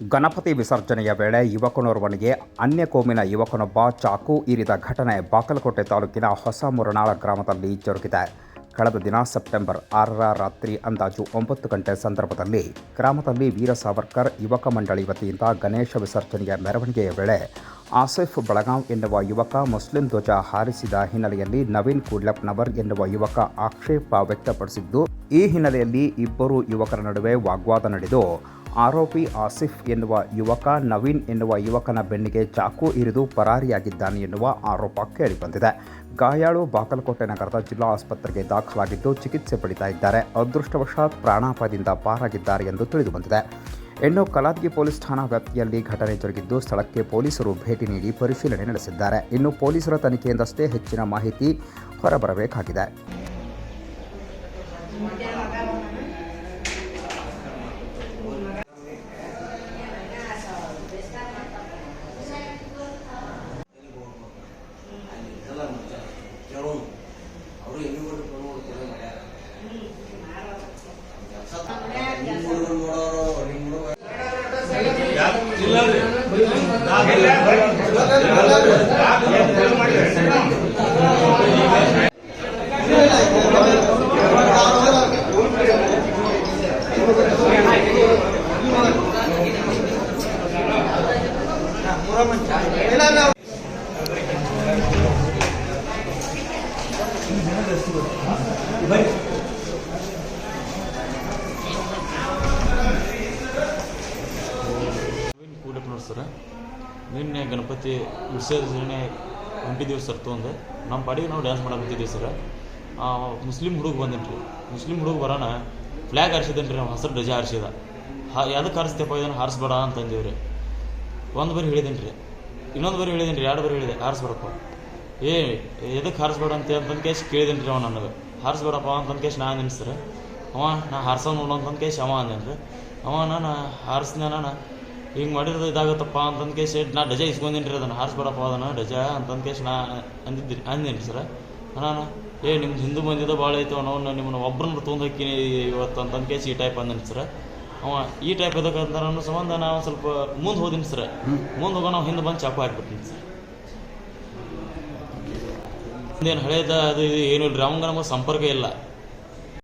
ಗಣಪತಿ ವಿಸರ್ಜನೆಯ ವೇಳೆ ಯುವಕನೋರ್ವನಿಗೆ ಅನ್ಯ ಕೋಮಿನ ಯುವಕನೊಬ್ಬ ಚಾಕು ಇರಿದ ಘಟನೆ ಬಾಗಲಕೋಟೆ ತಾಲೂಕಿನ ಹೊಸ ಮುರನಾಳ ಗ್ರಾಮದಲ್ಲಿ ಜರುಗಿದೆ. ಕಳೆದ ದಿನ ಸೆಪ್ಟೆಂಬರ್ ಆರರ ರಾತ್ರಿ ಅಂದಾಜು ಒಂಬತ್ತು ಗಂಟೆ ಸಂದರ್ಭದಲ್ಲಿ ಗ್ರಾಮದಲ್ಲಿ ವೀರ ಸಾವರ್ಕರ್, ಯುವಕ ಮಂಡಳಿ ವತಿಯಿಂದ ಗಣೇಶ ವಿಸರ್ಜನೆಯ ಮೆರವಣಿಗೆಯ ವೇಳೆ ಆಸಿಫ್ ಬಳಗಾಂವ್ ಎನ್ನುವ ಯುವಕ ಮುಸ್ಲಿಂ ಧ್ವಜ ಹಾರಿಸಿದ ಹಿನ್ನೆಲೆಯಲ್ಲಿ ನವೀನ್ ಕೂಡ್ಲಪ್ನವರ್ ಎನ್ನುವ ಯುವಕ ಆಕ್ಷೇಪ ವ್ಯಕ್ತಪಡಿಸಿದ್ದು, ಈ ಹಿನ್ನೆಲೆಯಲ್ಲಿ ಇಬ್ಬರು ಯುವಕರ ನಡುವೆ ವಾಗ್ವಾದ ನಡೆದು ಆರೋಪಿ ಆಸಿಫ್ ಎನ್ನುವ ಯುವಕ, ನವೀನ್ ಎನ್ನುವ ಯುವಕನ ಬೆನ್ನಿಗೆ ಚಾಕು ಇರಿದು ಪರಾರಿಯಾಗಿದ್ದಾನೆ ಎನ್ನುವ ಆರೋಪ ಕೇಳಿಬಂದಿದೆ. ಗಾಯಾಳು ಬಾಗಲಕೋಟೆ ನಗರದ ಜಿಲ್ಲಾ ಆಸ್ಪತ್ರೆಗೆ ದಾಖಲಾಗಿದ್ದು ಚಿಕಿತ್ಸೆ ಪಡಿತಾ ಇದ್ದಾರೆ. ಅದೃಷ್ಟವಶಾತ್ ಪ್ರಾಣಾಪಾಯದಿಂದ ಪಾರಾಗಿದ್ದಾರೆ ಎಂದು ತಿಳಿದುಬಂದಿದೆ. ಇನ್ನು ಕಲಾದ್ಗಿ ಪೊಲೀಸ್ ಠಾಣಾ ವ್ಯಾಪ್ತಿಯಲ್ಲಿ ಘಟನೆ ಜರುಗಿದ್ದು ಸ್ಥಳಕ್ಕೆ ಪೊಲೀಸರು ಭೇಟಿ ನೀಡಿ ಪರಿಶೀಲನೆ ನಡೆಸಿದ್ದಾರೆ. ಇನ್ನು ಪೊಲೀಸರ ತನಿಖೆಯಿಂದಷ್ಟೇ ಹೆಚ್ಚಿನ ಮಾಹಿತಿ ಹೊರಬರಬೇಕಾಗಿದೆ. ನಿಮ್ಮ ಹುಡುಗರು ಸರ. ನಿನ್ನೆ ಗಣಪತಿ ವಿಸರ್ಜನೆ ಹೊಂಟಿದ್ದೀವಿ ಸರ್ ಅಂದೆ. ನಮ್ಮ ಪಾಡಿಗೆ ನಾವು ಡ್ಯಾನ್ಸ್ ಮಾಡಕತ್ತಿದ್ದೀವಿ ಸರ್. ಮುಸ್ಲಿಂ ಹುಡುಗ ಬಂದೇನು ರೀ ಮುಸ್ಲಿಂ ಹುಡುಗ ಬರೋಣ ಫ್ಲ್ಯಾಗ್ ಹಾರಿಸಿದ್ದೇನೆ ರೀ ನಾವು ಹಸಿರು ಧ್ವಜ ಹಾರಿಸಿದ. ಹಾ ಯಾವ್ದಕ್ಕೆ ಹಾರಿಸ್ತೇಪ ಇದನ್ನು ಹಾರಿಸ್ಬೇಡ ಅಂತಂದೀವಿ ರೀ ಒಂದು ಬರಿ ಹೇಳಿದ್ದೀನಿ ರೀ ಇನ್ನೊಂದು ಬರಿ ಹೇಳಿದ್ದೀನಿ ರೀ ಎರಡು ಬರಿ ಹೇಳಿದೆ, ಹಾರಿಸ್ಬೇಡಪ್ಪ. ಏ ಎದಕ್ಕೆ ಹಾರಿಸ್ಬೇಡ ಅಂತ ಅಂತಂದು ಕೇಳಿದ್ದೀನಿ ರೀ ಅವ ನನಗೆ. ಹಾರಿಸ್ಬೇಡಪ್ಪ ಅಂತಂದು ಕೇಶ್ ನಾ ಅಂದಿನಿ ಸರ್. ಅವ, ನಾ ಹಾರ್ಸೋ ನೋಡು ಅಂತಂದು ಕೇಶ್ ಅವ ಅಂದೇನು ರೀ ಅವ, ನಾನು ಹಾರಿಸ್ದೆ ನಾನು. ಹಿಂಗೆ ಮಾಡಿರೋದು ಇದಾಗತ್ತಪ್ಪ ಅಂತಂದು ಕೇಸ್ ನಾ ಡಜ ಇಸ್ಕೊಂದಿನಿ ರೀ ಅದನ್ನು ಹಾರಿಸ್ಬೇಡಪ್ಪ ಅದನ್ನು, ಡಜ ಅಂತಂದು ಕೇಸ್ ನಾ ಅಂದಿದ್ರಿ ಅಂದೇನಿ ಸರ್. ನಾನು, ಏ ನಿಮ್ದು ಹಿಂದೂ ಮಂದಿದ ಭಾಳ ಐತೆ ನಾನು ನಿಮ್ಮನ್ನ ಒಬ್ಬರನ್ನ ಹೋಗ್ತೀನಿ ಇವತ್ತು ಅಂತಂದು ಕೇಸ್ ಈ ಟೈಪ್ ಅಂದೇನಿ ಸರ್. ಅವ ಈ ಟೈಪ್ ಇದಕ್ಕಂತ ಅನ್ನೋ ಸಂಬಂಧ ನಾವು ಸ್ವಲ್ಪ ಮುಂದೆ ಹೋದಿನಿ ಸರ. ಮುಂದೆ ಹೋಗೋಣ ನಾವು ಹಿಂದೆ ಬಂದು ಚಾಪ ಹಾಕ್ಬಿಡ್ತೀನಿ ಸರ್. ಏನು ಹಳೇದ ಅದು ಇದು ಏನು ಇಲ್ಲ ರೀ ನಮಗೆ ಸಂಪರ್ಕ ಇಲ್ಲ.